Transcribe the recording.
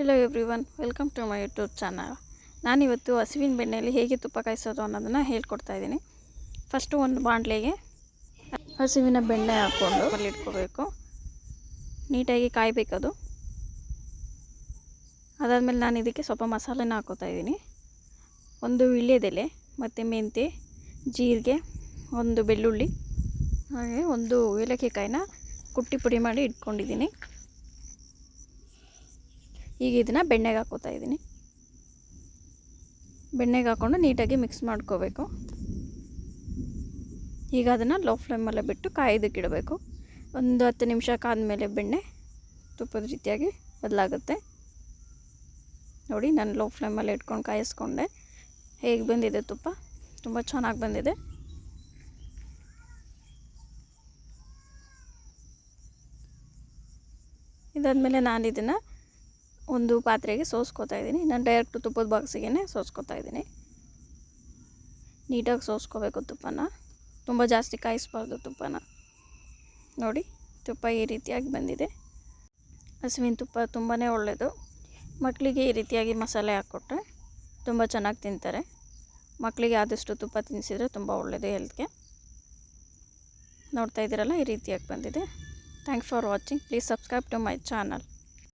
Hello everyone welcome to my YouTube channel ನಾನಿವತ್ತು ಹಸುವಿನ ಬೆಣ್ಣೆಯಲ್ಲಿ ಹೇಗೆ ತುಪ್ಪ ಕಾಯಿಸೋದು ಅನ್ನೋದನ್ನು ಹೇಳ್ಕೊಡ್ತಾ ಇದ್ದೀನಿ. ಫಸ್ಟು ಒಂದು ಬಾಣಲೆಗೆ ಹಸುವಿನ ಬೆಣ್ಣೆ ಹಾಕ್ಕೊಂಡು ಅಲ್ಲಿ ಇಟ್ಕೋಬೇಕು. ನೀಟಾಗಿ ಕಾಯಬೇಕದು. ಅದಾದಮೇಲೆ ನಾನು ಇದಕ್ಕೆ ಸ್ವಲ್ಪ ಮಸಾಲೆನ ಹಾಕೋತಾ ಇದ್ದೀನಿ. ಒಂದು ವಿಳ್ಯದೆಲೆ ಮತ್ತು ಮೆಂತೆ ಜೀರಿಗೆ, ಒಂದು ಬೆಳ್ಳುಳ್ಳಿ, ಹಾಗೆ ಒಂದು ಏಲಕ್ಕಿ ಕಾಯಿನ ಕುಟ್ಟಿ ಪುಡಿ ಮಾಡಿ ಇಟ್ಕೊಂಡಿದ್ದೀನಿ. ಈಗ ಇದನ್ನು ಬೆಣ್ಣೆಗೆ ಹಾಕೋತಾ ಇದ್ದೀನಿ. ಬೆಣ್ಣೆಗೆ ಹಾಕ್ಕೊಂಡು ನೀಟಾಗಿ ಮಿಕ್ಸ್ ಮಾಡ್ಕೋಬೇಕು. ಈಗ ಅದನ್ನು ಲೋ ಫ್ಲೇಮಲ್ಲೇ ಬಿಟ್ಟು ಕಾಯೋದಕ್ಕೆ ಇಡಬೇಕು ಒಂದು ಹತ್ತು ನಿಮಿಷ ಕಾದಮೇಲೆ ಬೆಣ್ಣೆ ತುಪ್ಪದ ರೀತಿಯಾಗಿ ಬದಲಾಗುತ್ತೆ. ನೋಡಿ, ನಾನು ಲೋ ಫ್ಲೇಮಲ್ಲಿ ಇಟ್ಕೊಂಡು ಕಾಯಿಸ್ಕೊಂಡೆ. ಹೇಗೆ ಬಂದಿದೆ ತುಪ್ಪ? ತುಂಬ ಚೆನ್ನಾಗಿ ಬಂದಿದೆ. ಇದಾದಮೇಲೆ ನಾನು ಇದನ್ನು ಒಂದು ಪಾತ್ರೆಗೆ ಸೋಸ್ಕೋತಾ ಇದ್ದೀನಿ. ನಾನು ಡೈರೆಕ್ಟ್ ತುಪ್ಪದ ಬಾಕ್ಸಿಗೆ ಸೋಸ್ಕೋತಾ ಇದ್ದೀನಿ. ನೀಟಾಗಿ ಸೋಸ್ಕೋಬೇಕು ತುಪ್ಪನ. ತುಂಬ ಜಾಸ್ತಿ ಕಾಯಿಸ್ಬಾರ್ದು ತುಪ್ಪನ. ನೋಡಿ, ತುಪ್ಪ ಈ ರೀತಿಯಾಗಿ ಬಂದಿದೆ. ಹಸುವಿನ ತುಪ್ಪ ತುಂಬಾ ಒಳ್ಳೆಯದು ಮಕ್ಕಳಿಗೆ ಈ ರೀತಿಯಾಗಿ ಮಸಾಲೆ ಹಾಕ್ಕೊಟ್ರೆ ತುಂಬ ಚೆನ್ನಾಗಿ ತಿಂತಾರೆ. ಮಕ್ಕಳಿಗೆ ಆದಷ್ಟು ತುಪ್ಪ ತಿನ್ನಿಸಿದರೆ ತುಂಬ ಒಳ್ಳೆಯದು ಹೆಲ್ತ್ಗೆ ನೋಡ್ತಾ ಇದ್ದೀರಲ್ಲ, ಈ ರೀತಿಯಾಗಿ ಬಂದಿದೆ. Thanks for watching please subscribe to my channel